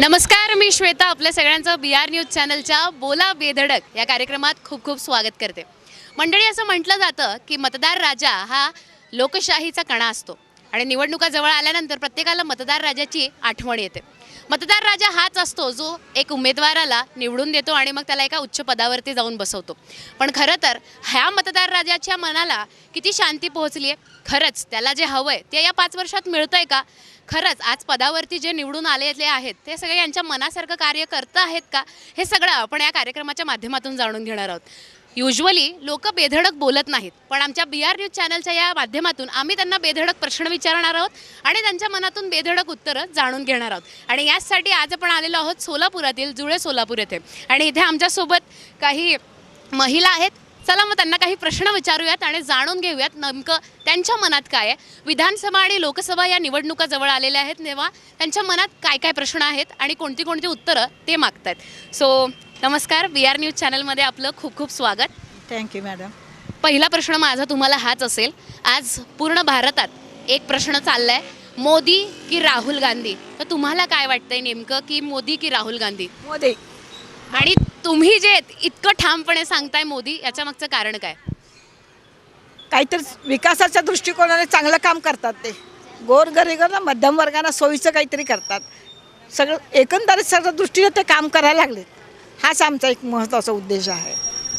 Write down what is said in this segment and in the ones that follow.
नमस्कार मी श्वेता आपल्या सगळ्यांचं बी आर न्यूज चॅनलच्या बोला बेधडक या कार्यक्रमात खूप खूप स्वागत करते. मंडळी असं म्हटलं जातं की मतदार राजा हा लोकशाहीचा कणा असतो आणि निवडणुका जवळ आल्यानंतर प्रत्येकाला मतदार राजाची आठवण येते. मतदार राजा हाच असतो जो एक उमेदवाराला निवडून देतो आणि मग त्याला एका उच्च पदावरती जाऊन बसवतो. पण खरं तर ह्या मतदार राजाच्या मनाला किती शांती पोहोचली आहे खरंच त्याला जे हवं आहे ते या पाच वर्षात मिळतं आहे का? खरंच आज पदावरती जे निवडून आलेले आहेत ते सगळे यांच्या मनासारखं कार्य करत आहेत का? हे सगळं आपण या कार्यक्रमाच्या माध्यमातून जाणून घेणार आहोत. युजली लोक बेधडक बोलत नाहीत पण आमच्या बी आर न्यूज चॅनलच्या या माध्यमातून आम्ही त्यांना बेधडक प्रश्न विचारणार आहोत आणि त्यांच्या मनातून बेधडक उत्तरं जाणून घेणार आहोत. आणि याचसाठी आज आपण आलेलो आहोत सोलापुरातील जुळे सोलापूर येथे. आणि इथे आमच्यासोबत काही महिला आहेत चला मग त्यांना काही प्रश्न विचारूयात आणि जाणून घेऊयात नेमकं त्यांच्या मनात काय आहे. विधानसभा आणि लोकसभा या निवडणुका जवळ आलेल्या आहेत तेव्हा त्यांच्या मनात काय काय प्रश्न आहेत आणि कोणती कोणती उत्तरं ते मागतायत. सो नमस्कार बी आर न्यूज चॅनलमध्ये आपलं खूप खूप स्वागत. थँक्यू मॅडम पहिला प्रश्न माझा तुम्हाला हाच असेल. आज पूर्ण भारतात एक प्रश्न चाललाय मोदी की राहुल गांधी? तर तुम्हाला काय वाटतंय नेमकं की मोदी की राहुल गांधी? मोदी. आणि तुम्ही जे इतकं ठामपणे सांगताय मोदी याच्या मागचं कारण काय? काहीतरी विकासाच्या दृष्टिकोनाने चांगलं काम करतात ते. गोरगरिबांना मध्यम वर्गांना सोयीचं काहीतरी करतात. सगळं एकंदरीत सगळं दृष्टीने ते काम करायला लागलेत. हाच आमचा एक महत्त्वाचा उद्देश आहे.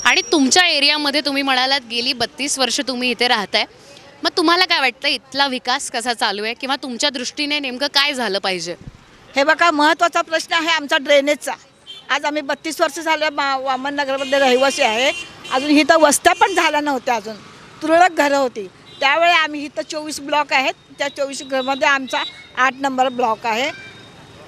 आणि तुमच्या एरियामध्ये तुम्ही म्हणालात गेली बत्तीस वर्ष तुम्ही इथे राहताय. मग तुम्हाला काय वाटतं इथला विकास कसा चालू आहे? किंवा तुमच्या दृष्टीने नेमकं काय झालं पाहिजे? हे बघा महत्त्वाचा प्रश्न आहे आमचा ड्रेनेजचा. आज आम्ही बत्तीस वर्ष झालं मा वामन नगरमध्ये रहिवासी आहे. अजून इथं वस्त्या पण झाल्या नव्हत्या अजून. तुरळक घरं होती. त्यावेळी आम्ही इथं चोवीस ब्लॉक आहेत. त्या चोवीस घरमध्ये आमचा आठ नंबर ब्लॉक आहे.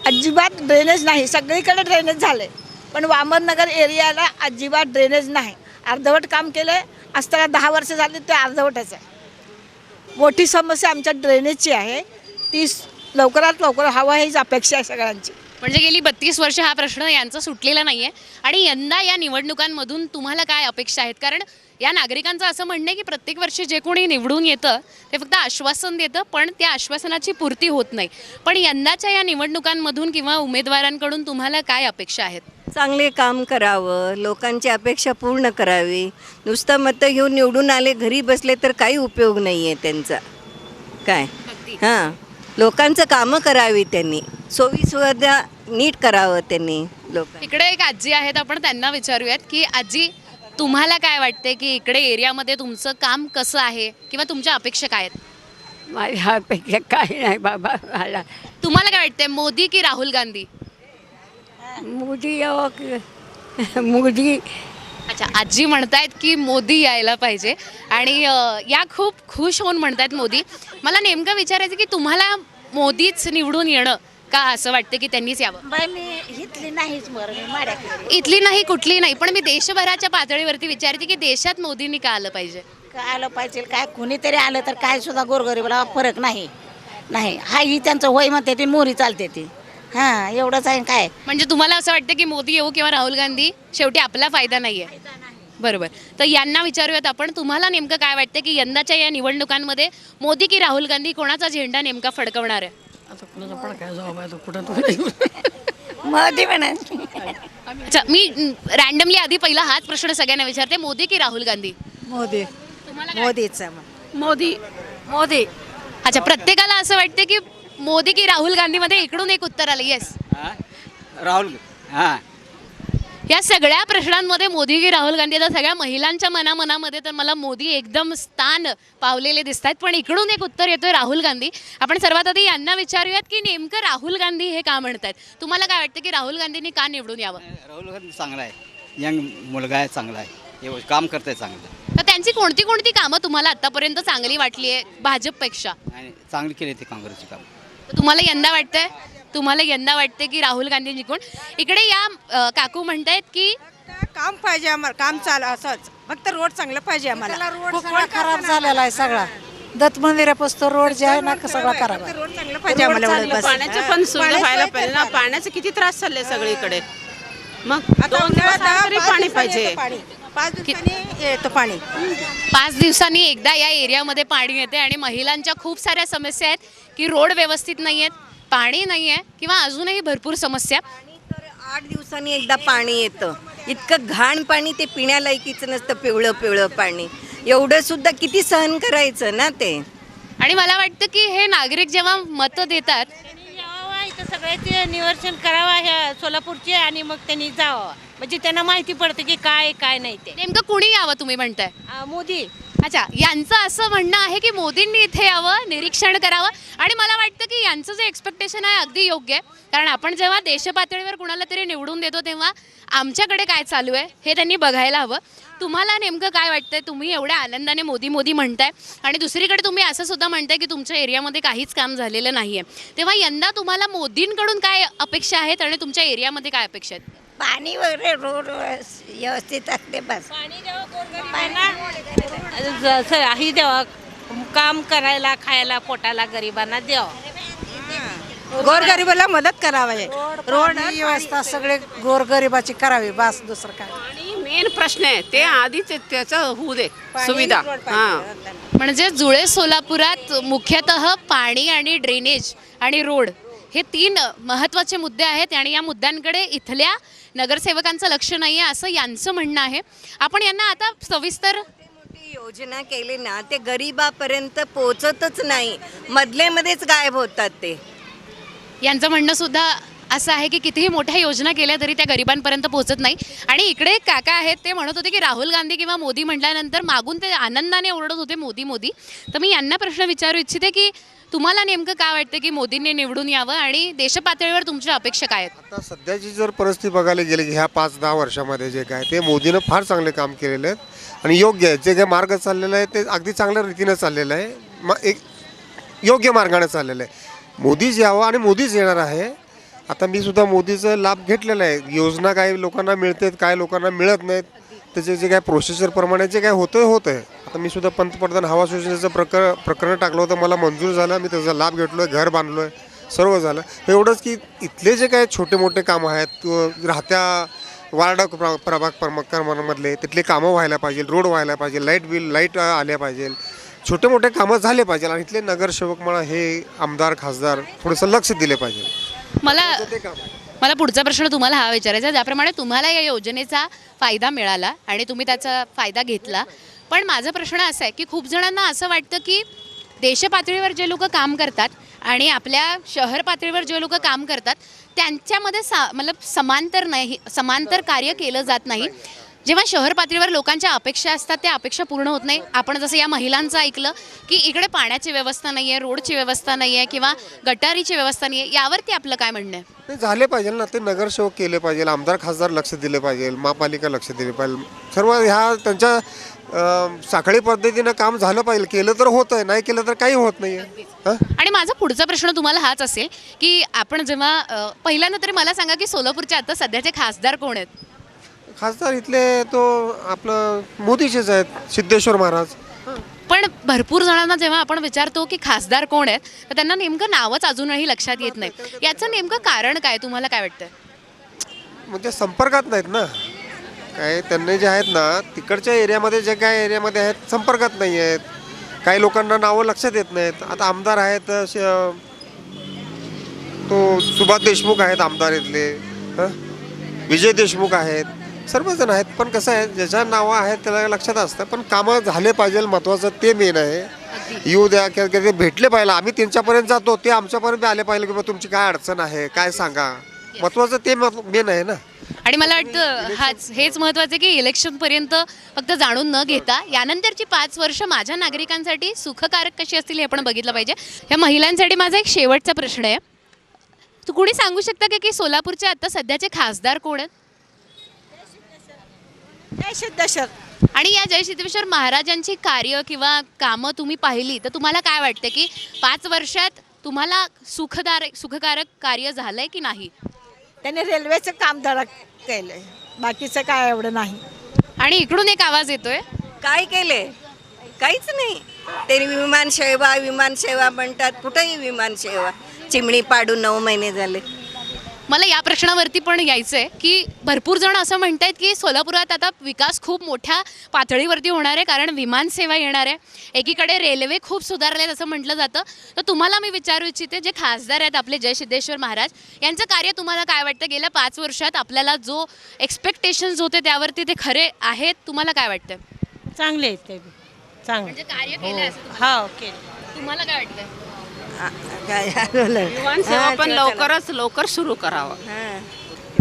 अजिबात ड्रेनेज नाही. सगळीकडे ड्रेनेज झाले. पण वामननगर एरियाला अजिबात ड्रेनेज नाही. अर्धवट काम केलं असताना दहा वर्ष झाली ते अर्धवटच आहे. मोठी समस्या आमच्या ड्रेनेजची आहे. ती लवकरात लवकर हवं हीच अपेक्षा आहे सगळ्यांची. म्हणजे गेली बत्तीस वर्ष हा प्रश्न यांचा सुटलेला नाहीये. आणि यंदा या निवडणुकांमधून तुम्हाला काय अपेक्षा आहेत? कारण या नागरिकांचं असं म्हणणं आहे की प्रत्येक वर्षी जे कोणी निवडून येतं ते फक्त आश्वासन देतं पण त्या आश्वासनाची पूर्ती होत नाही. पण यंदाच्या या निवडणुकांमधून किंवा उमेदवारांकडून तुम्हाला काय अपेक्षा आहेत? चांगले काम करावं लोकांची अपेक्षा पूर्ण करावी. नुसतं मतं घेऊन निवडून आले घरी बसले तर काही उपयोग नाही आहे त्यांचा. काय? हां. लोकांचं कामं करावी त्यांनी. सोयीसुविधा नीट करावं त्यांनी लोक इकडे एक आजी आहेत आपण त्यांना विचारूयात की आजी तुम्हाला काय वाटते की इकडे एरियामध्ये तुमचं काम कसं आहे किंवा तुमच्या अपेक्षा काय आहेत? माझ्यापेक्षा काही नाही बाबा मला तुम्हाला काय वाटते मोदी की राहुल गांधी? मोदी यावं की मोदी अच्छा आजी म्हणतायत की मोदी यायला पाहिजे. आणि अ, या खूप खुश होऊन म्हणतायत मोदी. मला नेमकं विचारायचं की तुम्हाला मोदीच निवडून येणं का असं वाटतं की त्यांनीच यावं? मी इथली नाहीच मी माड्याकडे इथली नाही कुठली नाही पण मी देशभराच्या पातळीवरती विचारते की देशात मोदींनी का आलं पाहिजे? काय आलं पाहिजे काय कुणीतरी आलं तर काय सुद्धा गोरगरीबाला फरक नाही. नाही हा ही त्यांचं होय म्हणते ती मोरी चालते ती. हां एवढंच आहे काय? म्हणजे तुम्हाला असं वाटतं की मोदी येऊ किंवा राहुल गांधी शेवटी आपला फायदा नाहीये? बरोबर. तर यांना विचारूयात आपण तुम्हाला नेमकं काय वाटतं की यंदाच्या या निवडणुकांमध्ये मोदी की राहुल गांधी कोणाचा झेंडा नेमका फडकवणार आहे? मोदी अच्छा मी रॅन्डमली आधी पहिला हाच प्रश्न सगळ्यांना विचारते. मोदी की राहुल गांधी? मोदी. मोदीचा मोदी. मोदी. अच्छा प्रत्येकाला असं वाटतं की मोदी की राहुल गांधी मध्ये इकडून एक उत्तर आलं. येस राहुल. हां. या सगळ्या प्रश्नांमध्ये मोदी की राहुल गांधी आता सगळ्या महिलांच्या मनामनामध्ये तर मला मोदी एकदम स्थान पावलेले दिसत आहेत पण इकडून एक उत्तर येतोय राहुल गांधी. आपण सर्वात आधी यांना विचारूयात की नेमकं राहुल गांधी हे का म्हणतात तुम्हाला काय वाटतं की राहुल गांधींनी का निवडून यावं? राहुल गांधी चांगला आहे. यंग मुलगा आहे चांगला आहे. हे काम करतंय चांगलं. तर त्यांची कोणती कोणती कामं तुम्हाला आतापर्यंत चांगली वाटली आहे भाजपपेक्षा आणि चांगली केली ते काँग्रेसची काम. तर तुम्हाला यंदा वाटतंय? तुम्हाला यंदा वाटते की राहुल गांधी जिंकून इकडे या अ, काकू म्हणतायत की काम पाहिजे आम्हाला काम चाल असंच. फक्त रोड चांगलं पाहिजे आम्हाला. रोड खराब झालेला आहे सगळा. दत्त मंदिरापासून रोड जे आहे ना सगळा खराब आहे. रोड चांगलं पाहिजे आम्हाला एवढं बस. पाण्याचं पण सुविधा व्हायला पाहिजे ना. पाण्याचं किती त्रास चालले सगळीकडे. मग आता दोन तरी पाच पाणी दिवसांनी पाहिजे. येतं पाणी. पाच दिवसांनी येतं पाणी. पाच दिवसांनी एकदा या एरियामध्ये पाणी येते आणि महिलांच्या खूप साऱ्या समस्या आहेत की रोड व्यवस्थित नाही आहेत पाणी नाही आहे किंवा अजूनही भरपूर समस्या पाणी तर आठ दिवसांनी एकदा पाणी येतं. इतकं घाण पाणी ते पिण्यालायकीचं नसतं पिवळं पिवळं पाणी. एवढं सुद्धा किती सहन करायचं ना ते? आणि मला वाटतं की हे नागरिक जेव्हा मतं देतात यावं इथं सगळ्याचे निवर्सन करावं ह्या सोलापूरचे आणि मग त्यांनी जावं. म्हणजे त्यांना माहिती पडते की काय काय नाही ते. नेमकं कुणी यावं तुम्ही म्हणताय? मोदी. अच्छा यांचं असं म्हणणं आहे की मोदींनी इथे यावं निरीक्षण करावं. आणि मला वाटतं की यांचं जे एक्सपेक्टेशन आहे अगदी योग्य आहे. कारण आपण जेव्हा देशपातळीवर कुणाला तरी निवडून देतो तेव्हा आमच्याकडे काय चालू आहे हे त्यांनी बघायला हवं. तुम्हाला नेमकं काय वाटतंय? तुम्ही एवढ्या आनंदाने मोदी मोदी म्हणताय. आणि दुसरीकडे तुम्ही असं सुद्धा म्हणताय की तुमच्या एरियामध्ये काहीच काम झालेलं नाही आहे तेव्हा यंदा तुम्हाला मोदींकडून काय अपेक्षा आहेत? आणि तुमच्या एरियामध्ये काय अपेक्षा आहेत? पाणी वगैरे रोड व्यवस्थित असते बस. ही द्यावं काम करायला खायला पोटाला गरिबांना द्यावं. गोरगरिबाला मदत करावी. रोड व्यवस्था सगळे गोरगरिबाची करावी बस दुसरं काय. आणि मेन प्रश्न आहे ते आधीच त्याचं होऊ दे सुविधा. हां. म्हणजे जुळे सोलापुरात मुख्यतः पाणी आणि ड्रेनेज आणि रोड हे तीन महत्त्वाचे मुद्दे आहेत आणि या मुद्द्यांकडे इथल्या नगरसेवकांचं लक्ष नाही आहे असं यांचं म्हणणं आहे. आपण यांना आता सविस्तर मोठी योजना केली ना ते गरीबापर्यंत पोचतच नाही. मधले मध्येच गायब होतात ते. यांचं म्हणणं सुद्धा असं आहे की कितीही मोठ्या योजना केल्या तरी त्या गरिबांपर्यंत पोहोचत नाही. आणि इकडे एक काका आहेत ते म्हणत होते की राहुल गांधी किंवा मोदी म्हटल्यानंतर मागून ते आनंदाने ओरडत होते मोदी मोदी. तर मी यांना प्रश्न विचारू इच्छिते की तुम्हाला नेमकं काय वाटतं की मोदींनी निवडून यावं आणि देशपातळीवर तुमच्या अपेक्षा काय आहेत? आता सध्याची जर परिस्थिती बघायला गेली की ह्या पाच दहा वर्षामध्ये जे काय ते मोदीनं फार चांगले काम केलेले आहेत. आणि योग्य आहे. जे काय मार्ग चाललेलं आहे ते अगदी चांगल्या रीतीनं चाललेलं आहे. मग एक योग्य मार्गाने चाललेलं आहे. मोदीच यावं आणि मोदीच येणार आहे. आता मी सुद्धा मोदीचा लाभ घेतलेला आहे. योजना काय लोकांना मिळतात काय लोकांना मिळत नाहीत. त्याचे जे काय प्रोसिजरप्रमाणे जे काय होतं होतं आहे आता मी सुद्धा पंतप्रधान आवास योजनेचं प्रकर प्रकरण टाकलं होतं. मला मंजूर झालं. मी त्याचा लाभ घेतलो आहे घर बांधलो आहे सर्व झालं. एवढंच की इथले जे काय छोटे मोठे कामं आहेत राहत्या वार्ड प्र प्रभाग प्रमाणामधले तिथले कामं व्हायला पाहिजे रोड व्हायला पाहिजे लाइट बिल लाइट आल्या पाहिजे. छोटे मोठे कामं झाले पाहिजे. आणि इथले नगरसेवक मला हे आमदार खासदार थोडंसं लक्ष दिले पाहिजे. मला ते काम आहे. मला पुढचा प्रश्न तुम्हाला हा विचारायचा. ज्याप्रमाणे तुम्हाला या योजनेचा फायदा मिळाला आणि तुम्ही त्याचा फायदा घेतला पण माझा प्रश्न असा आहे की खूप जणांना असं वाटतं की देशपातळीवर जे लोक काम करतात आणि आपल्या शहर पातळीवर जे लोक काम करतात त्यांच्यामध्ये सा मतलब समांतर नाही समांतर कार्य केलं जात नाही. जेव्हा शहर पातळीवर लोकांच्या अपेक्षा असतात त्या अपेक्षा पूर्ण होत नाही. आपण जसं या महिलांचं ऐकलं की इकडे पाण्याची व्यवस्था नाही आहे रोडची व्यवस्था नाही आहे किंवा गटारीची व्यवस्था नाही आहे यावरती आपलं काय म्हणणं आहे? ते झाले पाहिजे ना ते नगरसेवक केले पाहिजे आमदार खासदार लक्ष दिले पाहिजे महापालिका लक्ष दिले पाहिजे. सर्व ह्या त्यांच्या साखळी पद्धतीनं काम झालं पाहिजे. केलं तर होतं आहे नाही केलं तर काही होत नाही आहे आणि माझा पुढचा प्रश्न तुम्हाला हाच असेल की आपण जेव्हा अ, पहिल्यांदा तरी मला सांगा की सोलापूरचे आता सध्याचे खासदार कोण आहेत? खासदार इथले तो आपलं मोदीचेच आहेत सिद्धेश्वर महाराज. पण भरपूर जणांना जेव्हा आपण विचारतो की खासदार कोण आहेत तर त्यांना नेमकं नावच अजूनही लक्षात येत नाही. याचं नेमकं कारण काय तुम्हाला काय वाटतं? म्हणजे संपर्कात नाहीत ना. काय त्यांनी जे आहेत ना तिकडच्या एरियामध्ये जे काय एरियामध्ये आहेत संपर्कात नाही आहेत. काही लोकांना नावं लक्षात येत नाहीत. आता आमदार आहेत तो सुभाष देशमुख आहेत आमदार इथले. हं? विजय देशमुख आहेत. सर्वजण आहेत पण कसं आहे ज्याच्या नावं आहेत त्याला लक्षात असतं पण कामं झाले पाहिजे महत्त्वाचं ते मेन आहे. येऊ द्या किंवा ते भेटले पाहिजे. आम्ही त्यांच्यापर्यंत जातो ते आमच्यापर्यंत आले पाहिजे की तुमची काय अडचण आहे काय सांगा. महत्त्वाचं ते मेन आहे ना. आणि मला वाटतं हाच हेच महत्त्वाचं आहे की इलेक्शनपर्यंत फक्त जाणून न घेता यानंतरची पाच वर्ष माझ्या नागरिकांसाठी सुखकारक कशी असतील हे आपण बघितलं पाहिजे. ह्या महिलांसाठी माझा एक शेवटचा प्रश्न आहे. तू कुणी सांगू शकता का की सोलापूरचे आता सध्याचे खासदार कोण आहेत? जय सिद्धेश्वर आणि या जय सिद्धेश्वर महाराजांची कार्य किंवा कामं तुम्ही पाहिली तर तुम्हाला काय वाटतं की पाच वर्षात तुम्हाला सुखदारक सुखकारक कार्य झालंय की नाही? त्यांनी रेल्वेचं काम धडक केलं बाकीचं काय एवढं नाही. आणि इकडून एक आवाज येतोय. काय केले? काहीच नाही. ते विमान सेवा विमान सेवा म्हणतात. कुठंही विमान सेवा. चिमणी पाडून नऊ महिने झाले. मला या प्रश्नावरती पण यायचं आहे की भरपूर जण असं म्हणत आहेत की सोलापुरात आता विकास खूप मोठ्या पातळीवरती होणार आहे कारण विमानसेवा येणार आहे. एकीकडे रेल्वे खूप सुधारले असं म्हटलं जातं. तर तुम्हाला मी विचारू इच्छिते जे खासदार आहेत आपले जय सिद्धेश्वर महाराज यांचं कार्य तुम्हाला काय वाटतं? गेल्या पाच वर्षात आपल्याला जो एक्सपेक्टेशन्स होते त्यावरती ते खरे आहेत तुम्हाला काय वाटतं? चांगले आहेत ते बी. चांगले. म्हणजे कार्य केलं असं तुम्हाला- हो केले तुम्हाला काय वाटतं? काय? विमानसेवा हां, पण. लवकरच लवकर सुरू करावं.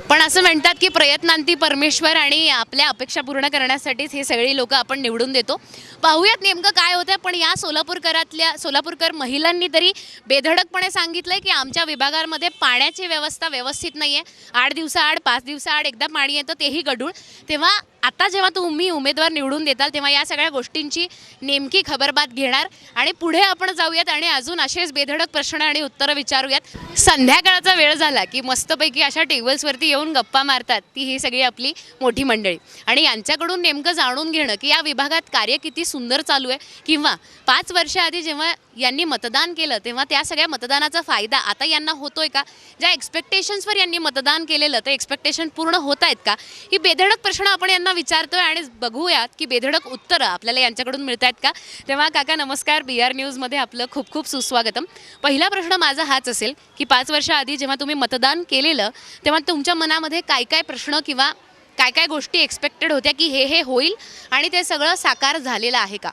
पण असं म्हणतात की प्रयत्नांती परमेश्वर आणि आपल्या अपेक्षा पूर्ण करण्यासाठीच हे सगळी लोक आपण निवडून देतो पाहूयात नेमकं काय होतं पण या सोलापूरकरातल्या सोलापूरकर महिलांनी तरी बेधडकपणे सांगितलंय की आमच्या विभागामध्ये पाण्याची व्यवस्था व्यवस्थित नाही आहे आठ दिवसाआड पाच दिवसाआड एकदा पाणी येतं तेही गढूळ तेव्हा आता जेव्हा तुम्ही उमेदवार निवडून देताल तेव्हा या सगळ्या गोष्टींची नेमकी खबरबात घेणार आणि पुढे आपण जाऊयात आणि अजून असेच बेधडक प्रश्न आणि उत्तरं विचारूयात. संध्याकाळचा वेळ झाला की मस्तपैकी अशा टेबल्सवरती येऊन गप्पा मारतात ती ही सगळी आपली मोठी मंडळी. आणि यांच्याकडून नेमकं जाणून घेणं की या विभागात कार्य किती सुंदर चालू आहे किंवा पाच वर्षाआधी जेव्हा यांनी मतदान केलं तेव्हा त्या सगळ्या मतदानाचा फायदा आता यांना होतोय का? ज्या एक्सपेक्टेशन्सवर यांनी मतदान केलेलं ते एक्सपेक्टेशन पूर्ण होत आहेत का? ही बेधडक प्रश्न आपण यांना विचारतोय आणि बघूयात की बेधडक उत्तरं आपल्याला यांच्याकडून मिळत आहेत का? तेव्हा काका नमस्कार बी आर न्यूजमध्ये आपलं खूप खूप सुस्वागतम. पहिला प्रश्न माझा हाच असेल की पाच वर्षाआधी जेव्हा तुम्ही मतदान केलेलं तेव्हा तुमच्या मनामध्ये काय काय प्रश्न किंवा काय काय गोष्टी एक्सपेक्टेड होत्या की हे हे होईल आणि ते सगळं साकार झालेलं आहे का?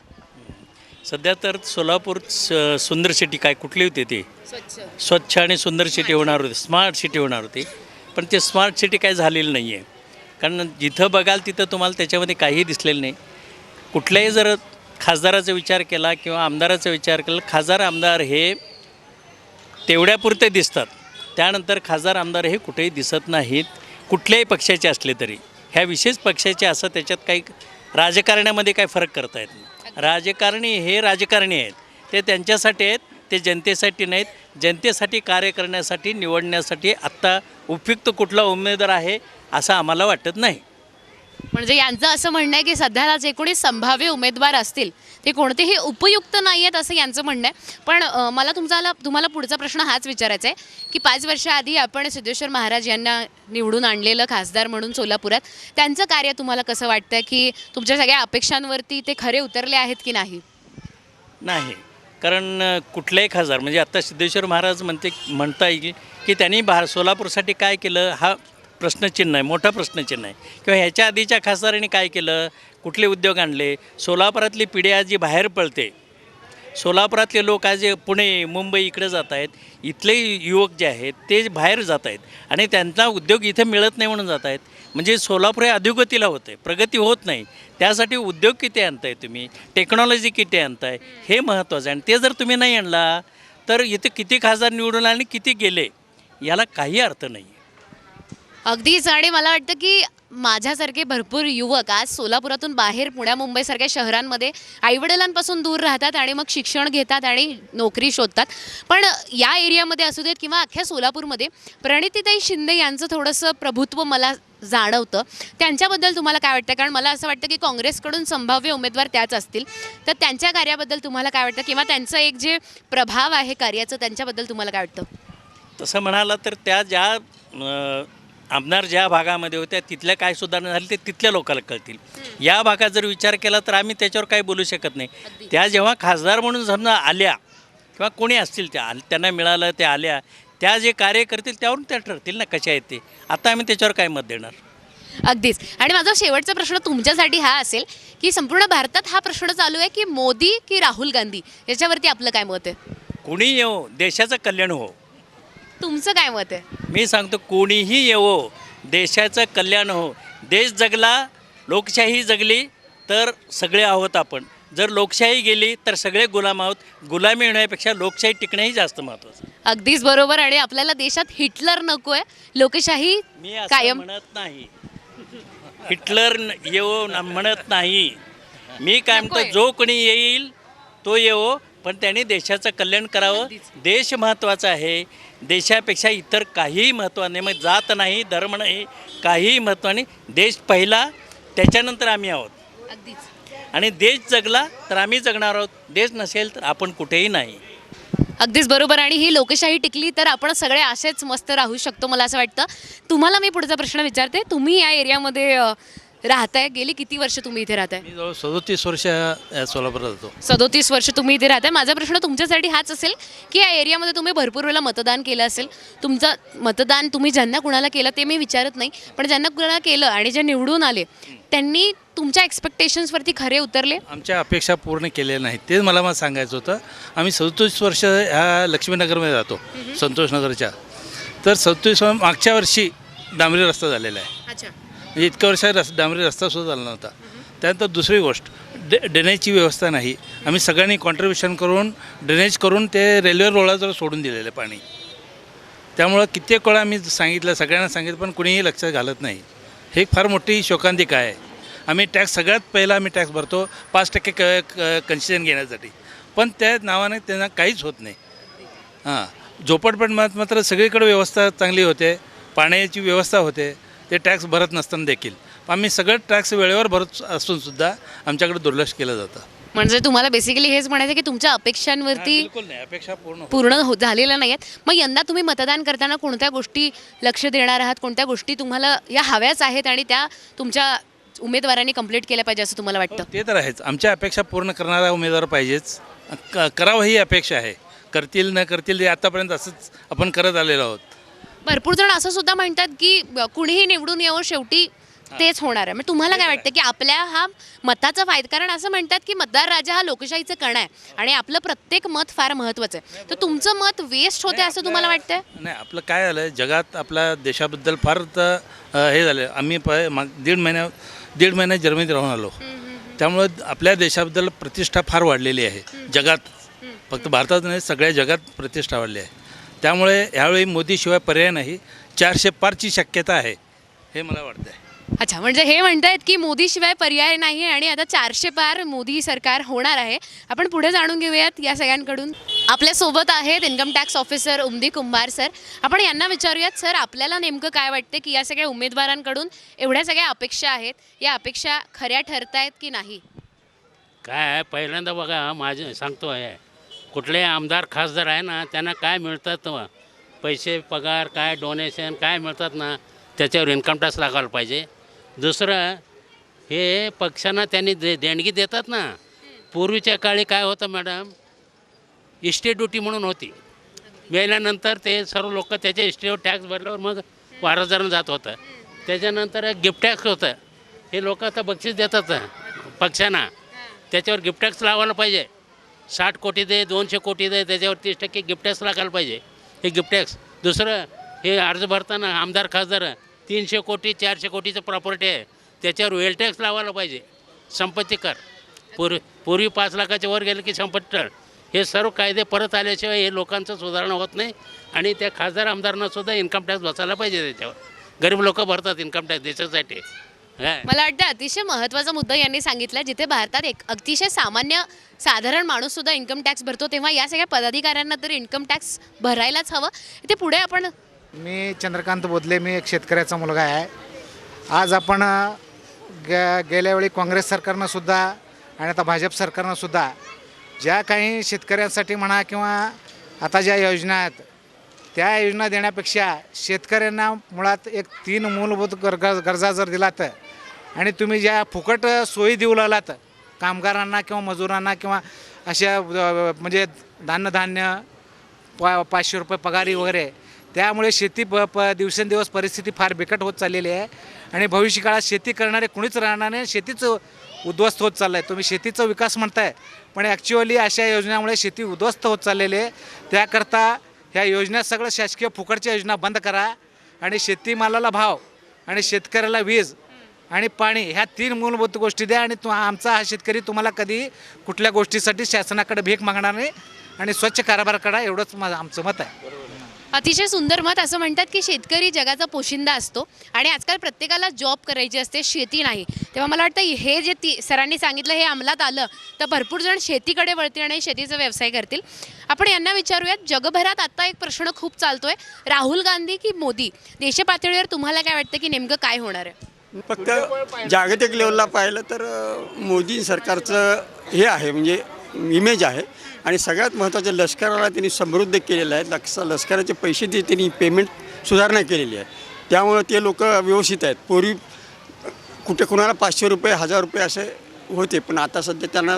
सध्या तर सोलापूर स- सुंदर सिटी काय कुठली होती ती? स्वच्छ. स्वच्छ आणि सुंदर सिटी होणार होती स्मार्ट सिटी होणार होती. पण ते स्मार्ट सिटी काय झालेली नाही आहे कारण जिथं बघाल तिथं तुम्हाला त्याच्यामध्ये काहीही दिसलेलं नाही. कुठल्याही जर खासदाराचा विचार केला किंवा आमदाराचा विचार केला खासदार आमदार हे तेवढ्यापुरते दिसतात. त्यानंतर खासदार आमदार हे कुठेही दिसत नाहीत. कुठल्याही पक्षाचे असले तरी. ह्या विशेष पक्षाचे असं त्याच्यात काही राजकारण्यामध्ये काही फरक करता येत नाही. राजकारणी हे राजकारणी आहेत. ते त्यांच्यासाठी आहेत. ते जनतेसाठी नाहीत. जनतेसाठी कार्य करण्यासाठी निवडण्यासाठी आत्ता उपयुक्त कुठला उमेदवार आहे असं आम्हाला वाटत नाही. म्हणजे यांचं असं म्हणणं आहे की सध्याला जे कोणी संभाव्य उमेदवार असतील ते कोणतेही उपयुक्त नाही आहेत असं यांचं म्हणणं आहे. पण अं, मला तुमचा तुम्हाला पुढचा प्रश्न हाच विचारायचा आहे की पाच वर्षाआधी आपण सिद्धेश्वर महाराज यांना निवडून आणलेलं खासदार म्हणून सोलापुरात त्यांचं कार्य तुम्हाला कसं वाटतं की तुमच्या सगळ्या अपेक्षांवरती ते खरे उतरले आहेत की नाही? नाही. कारण कुठल्याही खासदार म्हणजे आत्ता सिद्धेश्वर महाराज म्हणते म्हणता येईल की त्यांनी भार सोलापूरसाठी काय केलं हा प्रश्नचिन्ह आहे मोठा प्रश्नचिन्ह आहे. किंवा ह्याच्या आधीच्या खासदारांनी काय केलं कुठले उद्योग आणले सोलापुरातली पिढी आज जी बाहेर पळते सोलापुरातले लोक आज जे पुणे मुंबई इकडे जात आहेत इथले युवक जे आहेत ते बाहेर जात आहेत आणि त्यांना उद्योग इथे मिळत नाही म्हणून जात आहेत. म्हणजे सोलापूर हे अधोगतीला होतं आहे प्रगती होत नाही. त्यासाठी उद्योग किती आणताय तुम्ही? टेक्नॉलॉजी किती आणताय? हे महत्त्वाचं आहे. आणि ते जर तुम्ही नाही आणला तर इथे किती खासदार निवडून आले आणि किती गेले याला काही अर्थ नाही आहे अगदीच. आणि मला वाटतं की माझ्यासारखे भरपूर युवक आज सोलापुरातून बाहेर पुण्या मुंबईसारख्या शहरांमध्ये आईवडिलांपासून दूर राहतात आणि मग शिक्षण घेतात आणि नोकरी शोधतात. पण या एरियामध्ये असू देत किंवा अख्ख्या सोलापूरमध्ये प्रणितीताई शिंदे यांचं थोडंसं प्रभुत्व मला जाणवतं. त्यांच्याबद्दल तुम्हाला काय वाटतं? कारण मला असं वाटतं की काँग्रेसकडून संभाव्य उमेदवार त्याच असतील. तर त्यांच्या कार्याबद्दल तुम्हाला काय वाटतं? किंवा त्यांचं एक जे प्रभाव आहे कार्याचं त्यांच्याबद्दल तुम्हाला काय वाटतं? तसं म्हणाला तर त्या ज्या आमदार ज्या भागामध्ये होत्या तिथल्या काय सुधारणा झाली ते तिथल्या लोकांना कळतील. या भागात जर विचार केला तर आम्ही त्याच्यावर काही बोलू शकत नाही. त्या जेव्हा खासदार म्हणून समजा आल्या किंवा कोणी असतील त्या त्यांना मिळालं त्या आल्या त्या जे कार्य करतील त्यावरून त्या ठरतील ना कशा आहेत ते. आता आम्ही त्याच्यावर काय मत देणार? अगदीच. आणि माझा शेवटचा प्रश्न तुमच्यासाठी हा असेल की संपूर्ण भारतात हा प्रश्न चालू आहे की मोदी की राहुल गांधी? याच्यावरती आपलं काय मत आहे? कोणी येवो देशाचं कल्याण हो. तुमचं काय मत आहे? मी सांगतो कोणीही येवो देशाचं कल्याण हो. देश जगला लोकशाही जगली तर सगळे आहोत आपण. जर लोकशाही गेली तर सगळे गुलाम आहोत. गुलामी होण्यापेक्षा लोकशाही टिकणंही जास्त महत्त्वाचं. अगदीच बरोबर आणि आपल्याला देशात हिटलर नकोय लोकशाही मी असं कायम. म्हणत नाही. हिटलर न- येवो न- म्हणत नाही. मी काय म्हणतो नकोय. जो कोणी येईल तो येवो. पण त्यांनी देशाचं कल्याण करावं. देश महत्त्वाचा आहे. देशापेक्षा इतर काहीही महत्त्वाचं नाही मग जात नाही धर्म नाही काहीही महत्त्व नाही देश पहिला त्याच्यानंतर आम्ही आहोत. अगदीच. आणि देश जगला तर आम्ही जगणार आहोत. देश नसेल तर आपण कुठेही नाही. अगदीच बरोबर. आणि ही लोकशाही टिकली तर आपण सगळे असेच मस्त राहू शकतो मला असं वाटतं. तुम्हाला मी पुढचा प्रश्न विचारते. तुम्ही या एरियामध्ये राहताय? गेली किती वर्ष तुम्ही इथे राहताय? मी जवळ सदोतीस वर्ष या सोलापुरात होतो सदोतीस वर्ष तुम्ही इथे राहताय. माझा प्रश्न तुमच्यासाठी हाच असेल की या एरियामध्ये तुम्ही भरपूर वेळेला मतदान केलं असेल. तुमचं मतदान तुम्ही ज्यांना कुणाला केलं ते मी विचारत नाही. पण ज्यांना कुणाला केलं आणि जे निवडून आले त्यांनी तुमच्या एक्सपेक्टेशन्सवरती खरे उतरले? आमच्या अपेक्षा पूर्ण केलेल्या नाहीत. तेच मला मला सांगायचं होतं. आम्ही सदोतीस वर्ष ह्या लक्ष्मीनगरमध्ये राहतो संतोषनगरच्या. तर सदोतीस मागच्या वर्षी डांबरी रस्ता झालेला आहे. अच्छा. म्हणजे इतक्या वर्षात रस डांबरी रस्तासुद्धा झाला नव्हता. त्यानंतर दुसरी गोष्ट डे ड्रेनेजची व्यवस्था नाही. आम्ही सगळ्यांनी कॉन्ट्रीब्युशन करून ड्रेनेज करून ते रेल्वे रोळाजवळ सोडून दिलेलं आहे पाणी. त्यामुळं कित्येक वेळा आम्ही सांगितलं सगळ्यांना सांगितलं पण कुणीही लक्ष घालत नाही. हे फार मोठी शोकांतिका आहे. आम्ही टॅक्स सगळ्यात पहिला आम्ही टॅक्स भरतो पाच टक्के क कन्सेशन घेण्यासाठी. पण त्या नावाने त्यांना काहीच होत नाही. हां. झोपडपट्टीत मात्र सगळीकडे व्यवस्था चांगली होते. पाण्याची व्यवस्था होते. ते टॅक्स भरत नसताना देखील. आम्ही सगळं टॅक्स वेळेवर भरत असूनसुद्धा आमच्याकडे दुर्लक्ष केलं जातं. म्हणजे तुम्हाला बेसिकली हेच म्हणायचं की तुमच्या हां, अपेक्षांवरती बिलकुल नाही. अपेक्षा पूर्ण होत. पूर्ण हो झालेल्या नाही आहेत. मग यंदा तुम्ही मतदान करताना कोणत्या गोष्टी लक्ष देणार आहात? कोणत्या गोष्टी तुम्हाला या हव्याच आहेत आणि त्या तुमच्या उमेदवारांनी कंप्लीट केल्या पाहिजे असं तुम्हाला वाटतं? ते तर आहेच. आमच्या अपेक्षा पूर्ण करणारा उमेदवार पाहिजेच. क करावं ही अपेक्षा आहे. करतील न करतील हे आतापर्यंत असंच आपण करत आलेलो आहोत. भरपूर जण असं सुद्धा म्हणतात की कुणीही निवडून यावं शेवटी तेच होणार आहे. मग तुम्हाला काय वाटतं की आपल्या हा मताचा फायदा कारण असं म्हणतात की मतदार राजा हा लोकशाहीचं कण आहे आणि आपलं प्रत्येक मत फार महत्त्वाचं आहे. तर तुमचं मत वेस्ट होते असं तुम्हाला वाटतंय? नाही आपलं काय झालं जगात आपल्या देशाबद्दल फार तर हे झालं आम्ही प दीड महिन्या दीड महिन्यात जर्मनीत राहून आलो. त्यामुळं आपल्या देशाबद्दल प्रतिष्ठा फार वाढलेली आहे जगात. फक्त भारतात नाही सगळ्या जगात प्रतिष्ठा वाढली आहे. त्यामुळे ह्यावेळी मोदीशिवाय पर्याय नाही. चारशे पारची शक्यता आहे हे मला वाटतं आहे अच्छा म्हणजे हे म्हणतायत की मोदीशिवाय पर्याय नाही आणि आता चारशे पार मोदी सरकार होणार आहे. आपण पुढे जाणून घेऊयात या सगळ्यांकडून. आपल्यासोबत आहेत income tax officer Umdi Kumbhar sir. आपण यांना विचारूयात सर आपल्याला नेमकं काय वाटतं की या सगळ्या उमेदवारांकडून एवढ्या सगळ्या अपेक्षा आहेत? या अपेक्षा खऱ्या ठरतायत की नाही? काय आहे? पहिल्यांदा बघा माझे सांगतो आहे कुठले आमदार खासदार आहे ना त्यांना काय मिळतात पैसे पगार काय डोनेशन काय मिळतात ना त्याच्यावर इन्कम टॅक्स लागायला पाहिजे. दुसरं हे पक्षांना त्यांनी दे देणगी देतात ना. पूर्वीच्या काळी काय होतं मॅडम इस्टेट ड्युटी म्हणून होती. मेल्यानंतर ते सर्व लोक त्याच्या इस्टेटवर टॅक्स भरल्यावर मग वारसदारांना जात होतं. त्याच्यानंतर गिफ्ट टॅक्स होतं. हे लोक आता बक्षीस देतात पक्षांना. त्याच्यावर गिफ्ट टॅक्स लावायला पाहिजे. साठ कोटी दे दोनशे कोटी दे त्याच्यावर तीस टक्के गिफ्ट टॅक्स लागायला पाहिजे. हे गिफ्ट टॅक्स दुसरं हे अर्ज भरताना आमदार खासदार तीनशे कोटी चारशे कोटीचं प्रॉपर्टी आहे. त्याच्यावर वेल टॅक्स लावायला पाहिजे. संपत्ती कर. पूर्वी पूर्वी पाच लाखाच्या वर गेलं की संपत्ती कर हे सर्व कायदे परत आल्याशिवाय हे लोकांचं सुधारणा होत नाही आणि त्या खासदार आमदारांनासुद्धा इन्कम टॅक्स बसायला पाहिजे त्याच्यावर. गरीब लोक भरतात इन्कम टॅक्स देशासाठी. काय मला वाटतं अतिशय महत्त्वाचा मुद्दा यांनी सांगितला जिथे भारतात एक अतिशय सामान्य साधारण माणूस सुद्धा इन्कम टॅक्स भरतो तेव्हा या सगळ्या पदाधिकाऱ्यांना तर इन्कम टॅक्स भरायलाच हवं. ते पुढे आपण मी चंद्रकांत बोधले मी एक शेतकऱ्याचा मुलगा आहे. आज आपण गे गेल्या वेळी काँग्रेस सरकारनं सुद्धा आणि आता भाजप सरकारनं सुद्धा ज्या काही शेतकऱ्यांसाठी म्हणा किंवा आता ज्या योजना आहेत त्या योजना देण्यापेक्षा शेतकऱ्यांना मुळात एक तीन मूलभूत गरगा गरजा जर दिलात आणि तुम्ही ज्या फुकट सोयी देऊ लागलात कामगारांना किंवा मजुरांना किंवा अशा म्हणजे धान्यधान्य पा पाचशे रुपये पगारी वगैरे त्यामुळे शेती प प दिवसेंदिवस परिस्थिती फार बिकट होत चाललेली आहे. आणि भविष्य काळात शेती करणारे कुणीच राहणार नाही शेतीच उद्ध्वस्त होत चाललं आहे तुम्ही शेतीचा विकास म्हणताय पण ॲक्च्युअली अशा योजनामुळे शेती उद्ध्वस्त होत चाललेली आहे. त्याकरता ह्या योजना सगळं शासकीय फुकटच्या योजना बंद करा आणि शेतीमालाला भाव आणि शेतकऱ्याला वीज आणि पाणी ह्या तीन मूलभूत गोष्टी द्या आणि तु आमचा हा शेतकरी तुम्हाला कधी कुठल्या गोष्टीसाठी शासनाकडे भीक मागणार नाही आणि स्वच्छ कारभार करा एवढंच माझं आमचं मत आहे. अतिशय सुंदर मत असं म्हणतात की शेतकरी जगाचा पोशिंदा असतो आणि आजकाल प्रत्येकाला जॉब करायची असते शेती नाही. तेव्हा मला वाटतं हे जे ती सरांनी सांगितलं हे अंमलात आलं तर भरपूर जण शेतीकडे वळतील आणि शेतीचा व्यवसाय करतील. आपण यांना विचारूयात जगभरात आता एक प्रश्न खूप चालतोय. राहुल गांधी की मोदी? देशपातळीवर तुम्हाला काय वाटतं की नेमकं काय होणार आहे? फक्त जागतिक लेवलला पाहिलं तर मोदी सरकारचं हे आहे म्हणजे इमेज आहे. आणि सगळ्यात महत्त्वाचं लष्कराला त्यांनी समृद्ध केलेलं आहे. लक्ष लष्कराचे पैसे ते त्यांनी पेमेंट सुधारणा केलेली आहे. त्यामुळं ते लोक व्यवस्थित आहेत. पूर्वी कुठे कुणाला पाचशे रुपये हजार रुपये असे होते पण आता सध्या त्यांना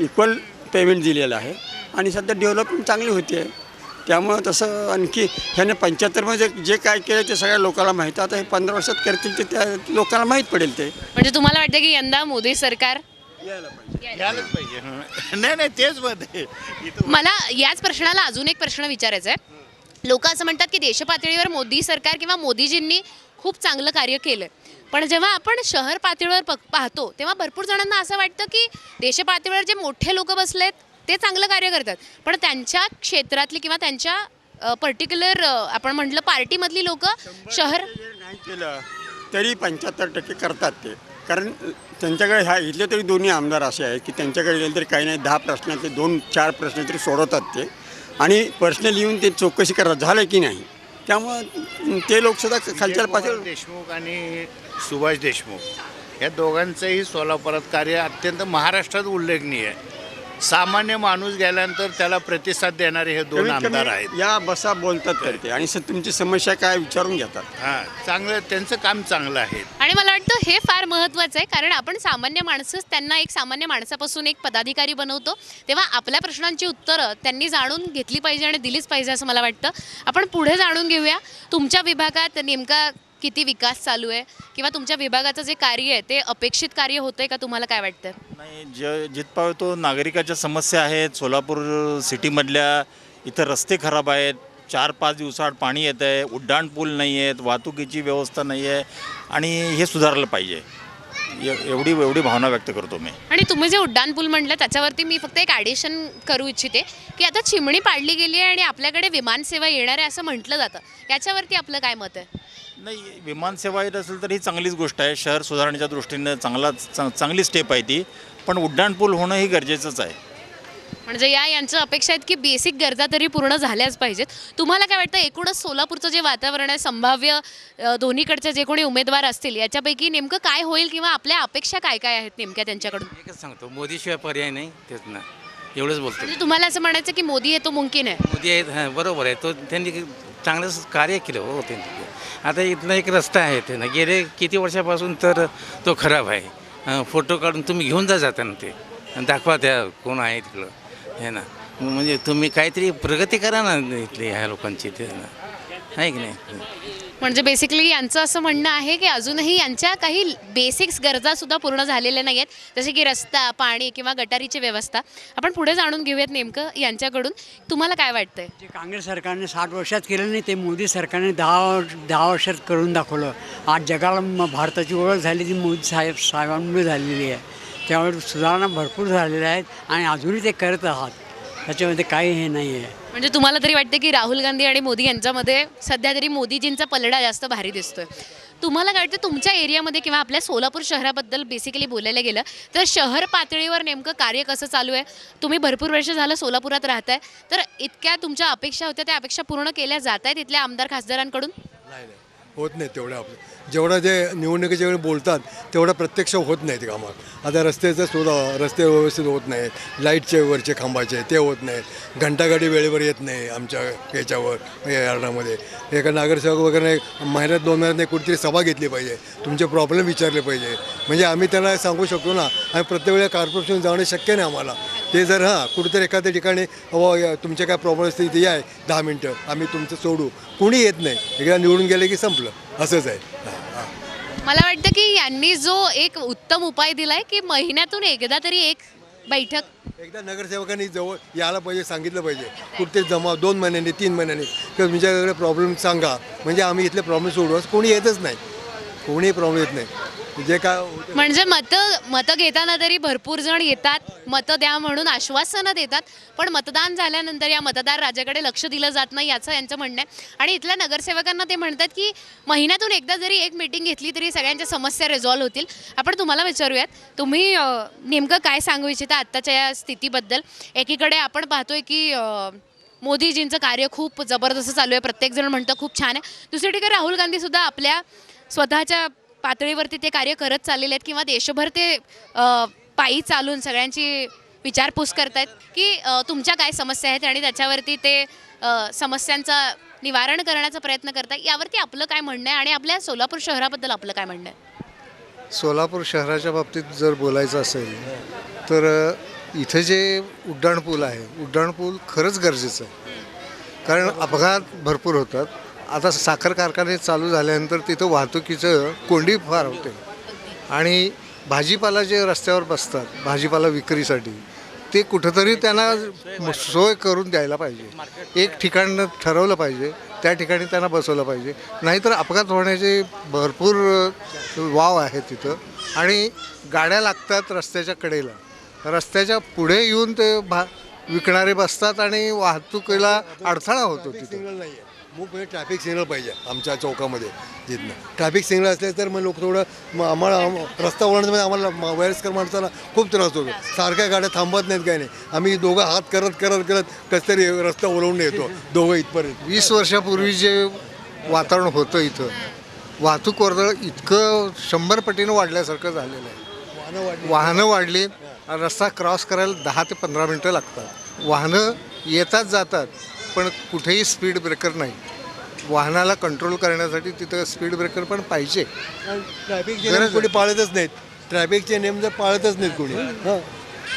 इक्वल पेमेंट दिलेलं आहे. आणि सध्या डेव्हलपमेंट चांगली होते. आहे त्यामुळं तसं आणखी ह्याने पंच्याहत्तरमध्ये जे जे काय केलं ते सगळ्या लोकांना माहीत. आता हे पंधरा वर्षात करतील ते त्या लोकांना माहीत पडेल ते. म्हणजे तुम्हाला वाटतं की यंदा मोदी सरकार यायलाच पाहिजे. हं. नाही नाही तेच मध्ये मला याच प्रश्नाला अजून एक प्रश्न विचारायचा आहे. लोक असं म्हणतात की देशपातळीवर मोदी सरकार किंवा मोदीजींनी खूप चांगलं कार्य केलं पण जेव्हा आपण शहर पातळीवर पाहतो तेव्हा भरपूर जणांना असं वाटतं की देशपातळीवर जे मोठे लोक बसलेत ते चांगलं कार्य करतात. पण त्यांच्या क्षेत्रातली किंवा त्यांच्या पर्टिक्युलर आपण म्हटलं पार्टीमधली लोक शहर नाही केलं तरी पंच्याहत्तर टक्के करतात ते. कारण त्यांच्याकडे ह्या इथले तरी दोन्ही आमदार असे आहेत की त्यांच्याकडे गेले तरी काही नाही दहा प्रश्नाचे दोन चार प्रश्न तरी सोडवतात ते. आणि पर्सनल येऊन ते चौकशी करतात झालं की नाही. त्यामुळं ते लोकसुद्धा खालच्या पासून देशमुख आणि सुभाष देशमुख या दोघांचंही सोलापुरात कार्य अत्यंत महाराष्ट्रात उल्लेखनीय आहे. सामान्य माणूस गेल्यानंतर त्याला प्रतिसाद देणारे हे दोन कमीत कमी आमदार आहेत. या बसा बोलतात तर ते. आणि स- तुमची समस्या काय विचारून घेतात? हां चांगलं त्यांचं काम चांगलं आहे. आणि मला वाटतं हे फार महत्त्वाचं आहे कारण आपण सामान्य माणसंच त्यांना एक सामान्य माणसापासून एक पदाधिकारी बनवतो. तेव्हा आपल्या प्रश्नांची उत्तरं त्यांनी जाणून घेतली पाहिजे आणि दिलीच पाहिजे असं मला वाटतं. आपण पुढे जाणून घेऊया. तुमच्या विभागात नेमका किती विकास चालू आहे? किंवा तुमच्या विभागाचं जे कार्य आहे ते अपेक्षित कार्य होतंय का? तुम्हाला काय वाटतं? नाही ज जिथपाव तो नागरिकाच्या समस्या आहेत सोलापूर सिटीमधल्या इथं रस्ते खराब आहेत चार पाच दिवसाआड पाणी येतं आहे उड्डाण पूल नाही आहेत वाहतुकीची व्यवस्था नाही आहे आणि हे सुधारलं पाहिजे. ए- एवढी एवढी भावना व्यक्त करतो मी. आणि तुम्ही जे उड्डाण पूल म्हटलं त्याच्यावरती मी फक्त एक ॲडिशन करू इच्छिते की आता चिमणी पाडली गेली आहे आणि आपल्याकडे विमानसेवा येणार आहे असं म्हटलं जातं. याच्यावरती आपलं काय मत आहे? नाही विमानसेवा येत असेल तर ही चांगलीच गोष्ट आहे. शहर सुधारण्याच्या दृष्टीनं चांगला चा- चांगली स्टेप आहे ती. पण उड्डाण पूल होणं ही गरजेचंच आहे. म्हणजे या यांच्या अपेक्षा आहेत की बेसिक गरजा तरी पूर्ण झाल्याच पाहिजेत. तुम्हाला काय वाटतं एकूणच सोलापूरचं जे वातावरण आहे संभाव्य अ, दोन्हीकडचे जे कोणी उमेदवार असतील याच्यापैकी नेमकं काय होईल किंवा आपल्या अपेक्षा काय काय आहेत नेमक्या त्यांच्याकडून? एकच सांगतो मोदीशिवाय पर्याय नाही तेच ना एवढंच बोलतो म्हणजे तुम्हाला असं म्हणायचं की मोदी हे तो मुमकिन आहे. मोदी आहेत हां बरोबर आहे. तो त्यांनी चांगलंच कार्य केलं हो त्यांनी. आता इथनं एक रस्ता आहे त्यांना गेले किती वर्षापासून तर तो खराब आहे. फोटो काढून तुम्ही घेऊन जा जाताना ते. दाखवा त्या कोण आहे तिकडं. हे ना. म्हणजे तुम्ही काहीतरी प्रगती करा ना इथली ह्या लोकांची ते ना. आहे की नाही? म्हणजे बेसिकली यांचं असं म्हणणं आहे की अजूनही यांच्या काही बेसिक्स गरजा सुद्धा पूर्ण झालेल्या नाही आहेत जसे की रस्ता पाणी किंवा गटारीची व्यवस्था. आपण पुढे जाणून घेऊयात नेमकं यांच्याकडून. तुम्हाला काय वाटतंय? जे काँग्रेस सरकारने साठ वर्षात केलं नाही ते मोदी सरकारने दहा दहा वर्षात करून दाखवलं. आज जगाला म- भारताची ओळख झाली ती मोदी साहेब साहेबांमुळे झालेली आहे. त्यामुळे सुधारणा भरपूर झालेल्या आहेत आणि अजूनही ते करत आहात. त्याच्यामध्ये काही हे नाही आहे म्हणजे तुम्हाला तरी वाटतं की राहुल गांधी आणि मोदी यांच्यामध्ये सध्या तरी मोदीजींचा पलडा जास्त भारी दिसतोय. तुम्हाला काय वाटतं तुमच्या एरियामध्ये किंवा आपल्या सोलापूर शहराबद्दल बेसिकली बोलायला गेलं तर शहर पातळीवर नेमकं कार्य कसं चालू आहे? तुम्ही भरपूर वर्ष झालं सोलापुरात राहताय तर इतक्या तुमच्या अपेक्षा होत्या त्या अपेक्षा पूर्ण केल्या जात आहेत इथल्या आमदार खासदारांकडून? होत नाही तेवढं आपलं जेवढं जे निवडणुकीच्या वेळी बोलतात तेवढं प्रत्यक्ष होत नाहीत कामात. आता रस्त्याचं सुद्धा रस्ते व्यवस्थित होत नाहीत लाईटचे वरचे खांबाचे ते होत नाहीत. घंटागाडी वेळेवर येत नाही आमच्या याच्यावर यार्डामध्ये एका नागरसेवक वगैरे महिन्यात दोन महिन्यात कुठेतरी सभा घेतली पाहिजे. तुमचे प्रॉब्लेम विचारले पाहिजे. म्हणजे आम्ही त्यांना सांगू शकतो ना आम्ही प्रत्येक वेळेला कॉर्पोरेशन जाणं शक्य नाही आम्हाला. ते जर हां कुठेतरी एखाद्या ठिकाणी अहो तुमचे काय प्रॉब्लेम असतील ते या दहा मिनटं आम्ही तुमचं सोडू. कुणी येत नाही. एकदा निवडून गेले की संपलं. असंच आहे. मला वाटतं की यांनी जो एक उत्तम उपाय दिलाय की महिन्यातून एकदा तरी एक बैठक. एकदा नगरसेवकांनी जवळ यायला पाहिजे सांगितलं पाहिजे. कुठेतरी जमा दोन महिन्यांनी तीन महिन्यांनी. किंवा तुमच्याकडे प्रॉब्लेम सांगा. म्हणजे आम्ही इथले प्रॉब्लेम सोडू. असं कोणी येतच नाही. कोणीही प्रॉब्लेम येत नाही. जे काय होतं- म्हणजे मतं मतं घेताना तरी भरपूर जण येतात मतं द्या म्हणून आश्वासनं देतात. पण मतदान झाल्यानंतर या मतदार राजाकडे लक्ष दिलं जात नाही याचं यांचं म्हणणं आहे. आणि इथल्या नगरसेवकांना ते म्हणतात की महिन्यातून एकदा जरी एक मीटिंग घेतली तरी सगळ्यांच्या समस्या रिझॉल्व्ह होतील. आपण तुम्हाला विचारूयात तुम्ही अं, नेमकं काय सांगू इच्छिता आत्ताच्या या स्थितीबद्दल? एकीकडे आपण पाहतोय की अं, मोदीजींचं कार्य खूप जबरदस्त चालू आहे प्रत्येकजण म्हणतं खूप छान आहे. दुसरी ठिकाणी राहुल गांधीसुद्धा आपल्या स्वतःच्या पातळीवरती ते कार्य करत चाललेले आहेत किंवा देशभर ते पायी चालून सगळ्यांची विचारपूस करतायत की तुमच्या काय समस्या आहेत आणि त्याच्यावरती ते समस्यांचा निवारण करण्याचा प्रयत्न करतात यावरती आपलं काय म्हणणं आहे आणि आपल्या सोलापूर शहराबद्दल आपलं काय म्हणणं आहे? सोलापूर शहराच्या बाबतीत जर बोलायचं असेल तर इथं इथे जे उड्डाणपूल आहे उड्डाणपूल खरंच गरजेचं आहे. कारण अपघात भरपूर होतात. आता साखर कारखाने चालू झाल्यानंतर तिथं वाहतुकीचं कोंडी फार होते. आणि भाजीपाला जे रस्त्यावर बसतात भाजीपाला विक्रीसाठी ते कुठंतरी त्यांना सोय करून द्यायला पाहिजे. एक ठिकाण ठरवलं पाहिजे त्या ठिकाणी त्यांना बसवलं पाहिजे. नाहीतर अपघात होण्याचे भरपूर वाव आहे तिथं. आणि गाड्या लागतात रस्त्याच्या कडेला. रस्त्याच्या पुढे येऊन ते भा विकणारे बसतात आणि वाहतुकीला अडथळा होतो तिथे. म्हणजे ट्रॅफिक सिग्नल पाहिजे आमच्या चौकामध्ये जिथनं. ट्रॅफिक सिग्नल असले तर मग लोक थोडं मग आम्हाला आम- रस्ता वळणमध्ये आम्हाला वयस्कर माणसाला खूप त्रास होतो. सारख्या गाड्या थांबत नाहीत काही नाही. आम्ही दोघं हात करत करत करत कसतरी रस्ता ओलवून येतो दोघं इथपर्यंत. वीस वर्षापूर्वी जे वातावरण होतं इथं वाहतूक वर्दळ इतकं शंभर पटीनं वाढल्यासारखं झालेलं आहे. वाहनं वाढली. आणि रस्ता क्रॉस करायला दहा ते पंधरा मिनटं लागतात. वाहनं येतात जातात पण कुठेही स्पीड ब्रेकर नाही. वाहनाला कंट्रोल करण्यासाठी तिथं स्पीड ब्रेकर पण पाहिजे. ट्रॅफिकचे नियम. कोणी पाळतच नाहीत. ट्रॅफिकचे नियम जर पाळतच नाहीत कोणी. हां.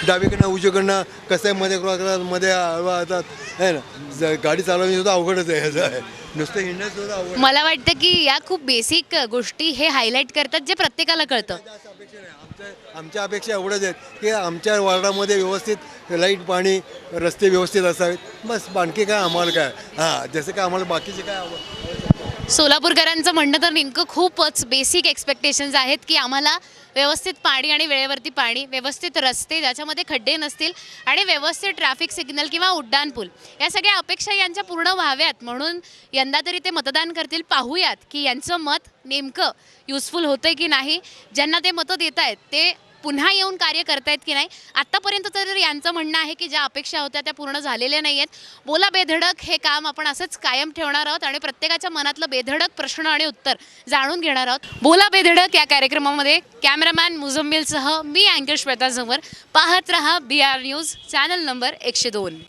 डावीकडनं उजवीकडनं कसं आहे मध्ये क्रॉस करतात मध्ये हळवा येतात आहे ना? ज- गाडी चालवणे सुद्धा अवघडच आहे आहे. नुसतं हिंडणं सुद्धा अवघड मला वाटतं की या खूप बेसिक गोष्टी हे हायलाईट करतात जे प्रत्येकाला कळतं. आमच्या अपेक्षा एवढंच आहेत की आमच्या वॉर्डामध्ये व्यवस्थित लाइट पाणी रस्ते व्यवस्थित असावेत. बस आणखी काय आम्हाला काय? हां जसं काय आम्हाला बाकीचे काय आव- सोलापूरकरांचं म्हणणं तर नेमकं खूपच बेसिक एक्सपेक्टेशन्स आहेत की आम्हाला व्यवस्थित पाणी आणि वेळेवरती पाणी व्यवस्थित रस्ते ज्याच्यामध्ये खड्डे नसतील आणि व्यवस्थित ट्रॅफिक सिग्नल किंवा उड्डाणपूल या सगळ्या अपेक्षा यांच्या पूर्ण व्हाव्यात. म्हणून यंदा तरी ते मतदान करतील. पाहूयात की यांचं मत नेमकं युजफुल होतं की नाही. ज्यांना ते मतं देत आहेत ते पुन्हा येऊन कार्य करतायत की नाही? आत्तापर्यंत तर यांचं म्हणणं आहे की ज्या अपेक्षा होत्या त्या पूर्ण झालेल्या नाही आहेत बोला बेधडक हे काम आपण असंच कायम ठेवणार आहोत आणि प्रत्येकाच्या मनातलं बेधडक प्रश्न आणि उत्तर जाणून घेणार आहोत. बोला बेधडक या कार्यक्रमामध्ये कॅमेरामॅन मुझम्मिलसह मी अँकर श्वेता झमर पाहत रहा B R news channel number एकशे दोन.